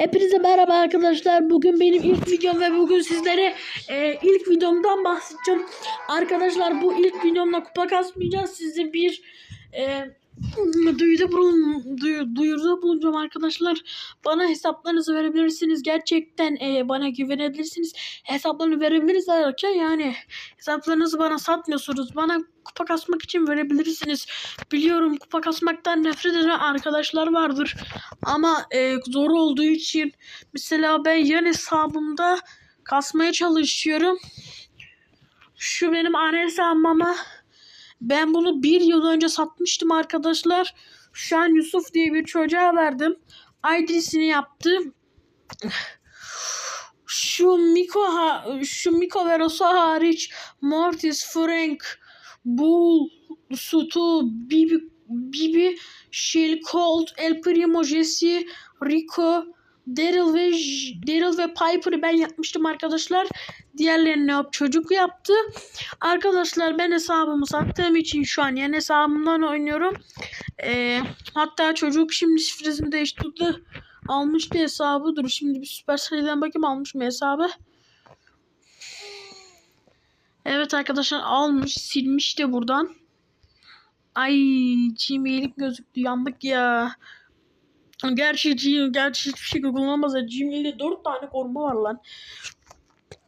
Hepinize merhaba arkadaşlar. Bugün benim ilk videom ve bugün sizlere e, ilk videomdan bahsedeceğim. Arkadaşlar bu ilk videomda kupa kasmayacağız. Size bir e, duyuruda, bulun, duyu- duyuruda bulunacağım arkadaşlar. Bana hesaplarınızı verebilirsiniz. Gerçekten e, bana güvenebilirsiniz. Hesaplarını verebiliriz derken yani hesaplarınızı bana satmıyorsunuz. Bana kupa kasmak için verebilirsiniz. Biliyorum kupa kasmaktan nefret eden arkadaşlar vardır. Ama e, zor olduğu için mesela ben yan hesabımda kasmaya çalışıyorum. Şu benim ana hesabım ama ben bunu bir yıl önce satmıştım arkadaşlar. Şu an Yusuf diye bir çocuğa verdim. ID'sini yaptım. Şu Miko ha, şu Miko ve Rosa hariç Mortis, Frank, Bull, Sutu, Bibi, Bibi, Shield, Colt, El Primo, Jesse, Rico, Daryl ve Daryl ve Piper'ı ben yapmıştım arkadaşlar. Diğerlerini hep çocuk yaptı. Arkadaşlar ben hesabımı sattığım için şu an yeni hesabımdan oynuyorum. Ee, hatta çocuk şimdi şifresini değiştirdi. Almıştı hesabı. Dur şimdi bir Supercell'den bakayım almış mı hesabı. Evet arkadaşlar almış. Silmiş de buradan. Ay Gmail'im gözüktü. Yandık ya. Gerçi, G- gerçi hiçbir şey kullanamaz. ya. Gmail'de 4 tane koruma var lan.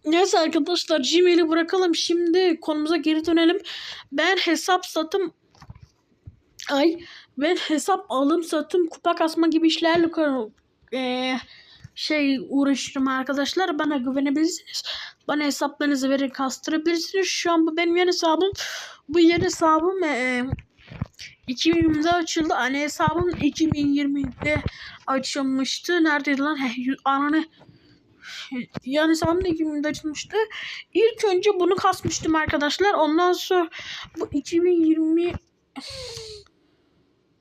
Neyse arkadaşlar Gmail'i bırakalım. Şimdi konumuza geri dönelim. Ben hesap satım ay ben hesap alım satım kupa kasma gibi işlerle eee, şey uğraşırım arkadaşlar. Bana güvenebilirsiniz. Bana hesaplarınızı verin kastırabilirsiniz. Şu an bu benim yeni hesabım. Bu yeni hesabım eee 2020'de açıldı. Hani hesabım 2020'de açılmıştı. Neredeydi lan? Heh, ananı. Yani hesabım da 2020'de açılmıştı. İlk önce bunu kasmıştım arkadaşlar. Ondan sonra bu 2020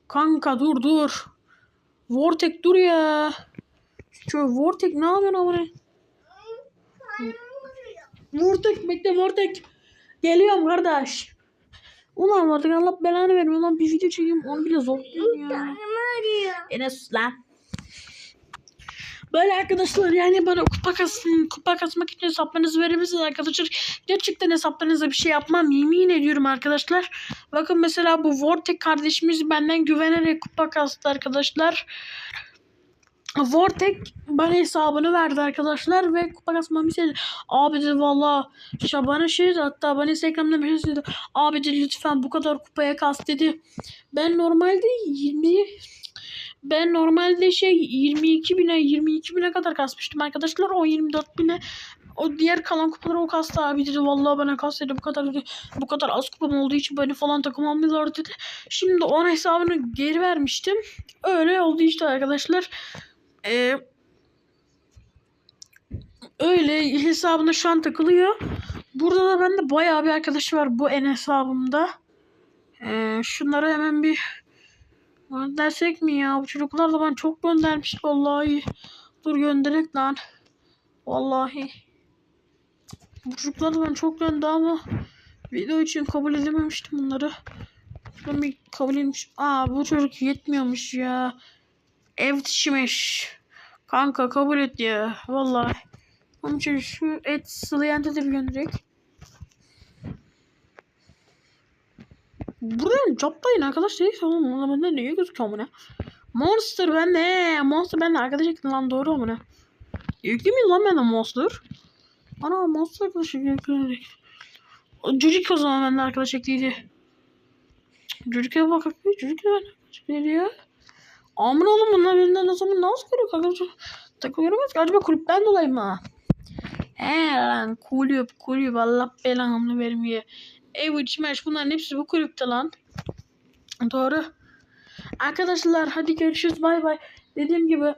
Kanka dur dur. Vortek dur ya. Şu Vortek ne yapıyorsun amına? Vortek bekle Vortek. Geliyorum kardeş. Ulan Vortek Allah belanı vermiyor lan bir video çekeyim onu bile zor ya. Enes lan. Böyle arkadaşlar yani bana kupa kasın, kupa kasmak için hesaplarınızı verebilirsiniz arkadaşlar. Gerçekten hesaplarınıza bir şey yapmam. Yemin ediyorum arkadaşlar. Bakın mesela bu Vortek kardeşimiz benden güvenerek kupa kastı arkadaşlar. Vortek bana hesabını verdi arkadaşlar ve kupa kasmamı istedi. Abi dedi valla Şaban'a şey hatta bana Instagram'da mesaj dedi. Abi dedi lütfen bu kadar kupaya kas dedi. Ben normalde 20 ben normalde şey 22 bine 22 bine kadar kasmıştım arkadaşlar. O 24 bine o diğer kalan kupaları o kastı abi dedi. Vallahi bana kas dedi bu kadar dedi. Bu kadar az kupam olduğu için beni falan takım almıyorlar dedi. Şimdi ona hesabını geri vermiştim. Öyle oldu işte arkadaşlar. Ee, öyle hesabına şu an takılıyor. Burada da bende bayağı bir arkadaşı var bu en hesabımda. Ee, şunları hemen bir Göndersek mi ya? Bu çocuklar da bana çok göndermiş vallahi. Dur gönderek lan. Vallahi. Bu çocuklar da bana çok gönderdi ama video için kabul edememiştim bunları. Şuradan bir kabul etmiş. Aa bu çocuk yetmiyormuş ya. Ev dişimiş. Kanka kabul et ya. Vallahi. Onun için şu et sılıyanda da bir gönderek. Buradan caplayın arkadaş değil oğlum. Ona bende niye gözüküyor ne? Monster bende. Monster bende arkadaş ekledim lan doğru mu ne? Yüklü müyüz lan bende Monster? Ana Monster arkadaş ekledim. Cücük o zaman bende arkadaş ekliydi. Cücük'e bak bir Cücük de bende arkadaş ekliydi ya. Aman oğlum bunlar birinden o zaman nasıl görüyor kanka? Takılıyorum ki acaba kulüpten dolayı mı? He lan kulüp kulüp Allah belanı vermiyor. Evet Smash bunların hepsi bu kulüpte lan. Doğru. Arkadaşlar hadi görüşürüz bay bay. Dediğim gibi